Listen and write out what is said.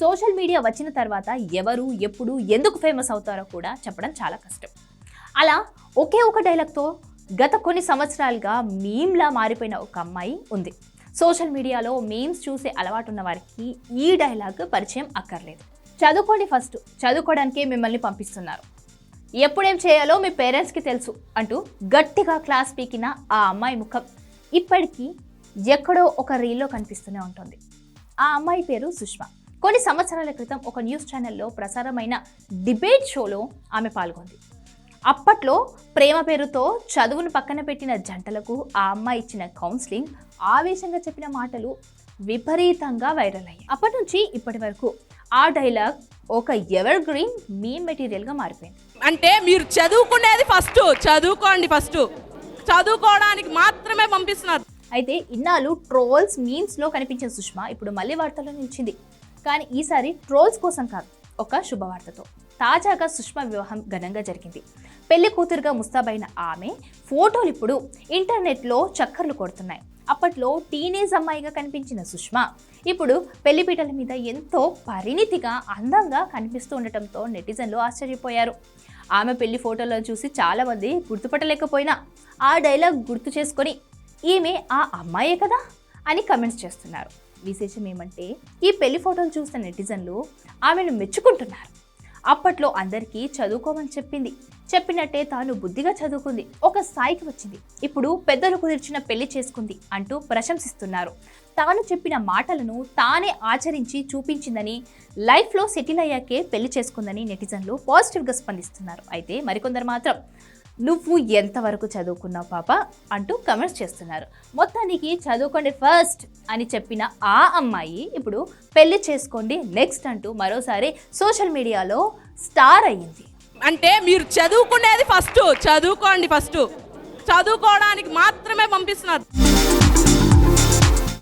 Social media వచ్చిన తర్వాత ఎవరు ఎప్పుడు ఎందుకు ఫేమస్ అవుతారో కూడా చెప్పడం చాలా కష్టం. అలా ఒకే ఒక డైలాగ్తో గత కొన్ని సంవత్సరాలుగా మీమ్లా మారిపోయిన ఒక అమ్మాయి ఉంది. సోషల్ మీడియాలో మీమ్స్ చూసే అలవాటు ఉన్న వారికి ఈ డైలాగ్ పరిచయం అక్కర్లేదు. చదువుకోండి ఫస్ట్. చదువుకోవడానికే మిమ్మల్ని పంపిస్తున్నారు. ఎప్పుడేం చేయాలో మీ పేరెంట్స్కి తెలుసు అంటూ గట్టిగా క్లాస్ పీకిన ఆ అమ్మాయి ముఖం ఇప్పటికీ ఎక్కడో ఒక రీల్లో కనిపిస్తూనే ఉంటుంది. ఆ అమ్మాయి పేరు సుష్మా. కొన్ని సంవత్సరాల క్రితం ఒక న్యూస్ ఛానల్లో ప్రసారమైన డిబేట్ షోలో ఆమె పాల్గొంది. అప్పట్లో ప్రేమ పేరుతో చదువును పక్కన పెట్టిన జంటలకు ఆ అమ్మాయి ఇచ్చిన కౌన్సిలింగ్ ఆవేశంగా చెప్పిన మాటలు విపరీతంగా వైరల్ అయ్యాయి. అప్పటి నుంచి ఇప్పటి వరకు ఆ డైలాగ్ ఒక ఎవర్ గ్రీన్ మీ మెటీరియల్గా మారిపోయింది. అంటే మీరు చదువుకునేది ఫస్ట్ చదువుకోండి ఫస్ట్. చదువుకోవడానికి మాత్రమే పంపిస్తున్నారు. అయితే ఇన్నాళ్ళు ట్రోల్స్ మీమ్స్లో కనిపించిన సుష్మా ఇప్పుడు మళ్ళీ వార్తల్లో నిలిచింది. కానీ ఈసారి ట్రోల్స్ కోసం కాదు ఒక శుభవార్తతో. తాజాగా సుష్మా వివాహం ఘనంగా జరిగింది. పెళ్ళి కూతురుగా ముస్తాబైన ఆమె ఫోటోలు ఇప్పుడు ఇంటర్నెట్లో చక్కర్లు కొడుతున్నాయి. అప్పట్లో టీనేజ్ అమ్మాయిగా కనిపించిన సుష్మా ఇప్పుడు పెళ్ళిపీటల మీద ఎంతో పరిణితిగా అందంగా కనిపిస్తూ ఉండటంతో నెటిజన్లు ఆశ్చర్యపోయారు. ఆమె పెళ్ళి ఫోటోలను చూసి చాలామంది గుర్తుపట్టలేకపోయినా ఆ డైలాగ్ గుర్తు చేసుకొని ఈమె ఆ అమ్మాయే కదా? అని కమెంట్స్ చేస్తున్నారు. విశేషం ఏమంటే ఈ పెళ్ళి ఫోటోలు చూసిన నెటిజన్లు ఆమెను మెచ్చుకుంటున్నారు. అప్పట్లో అందరికీ చదువుకోమని చెప్పింది. చెప్పినట్టే తాను బుద్ధిగా చదువుకుంది. ఒక స్థాయికి వచ్చింది. ఇప్పుడు పెద్దలు కుదిర్చిన పెళ్ళి చేసుకుంది అంటూ ప్రశంసిస్తున్నారు. తాను చెప్పిన మాటలను తానే ఆచరించి చూపించిందని లైఫ్లో సెటిల్ అయ్యాకే పెళ్ళి చేసుకుందని నెటిజన్లు పాజిటివ్గా స్పందిస్తున్నారు. అయితే మరికొందరు మాత్రం నువ్వు ఎంతవరకు చదువుకున్నావు పాప అంటూ కమెంట్స్ చేస్తున్నారు. మొత్తానికి చదువుకోండి ఫస్ట్ అని చెప్పిన ఆ అమ్మాయి ఇప్పుడు పెళ్ళి చేసుకోండి నెక్స్ట్ అంటూ మరోసారి సోషల్ మీడియాలో స్టార్ అయ్యింది. అంటే మీరు చదువుకునేది ఫస్ట్ చదువుకోండి ఫస్ట్ చదువుకోవడానికి మాత్రమే పంపిస్తున్నారు.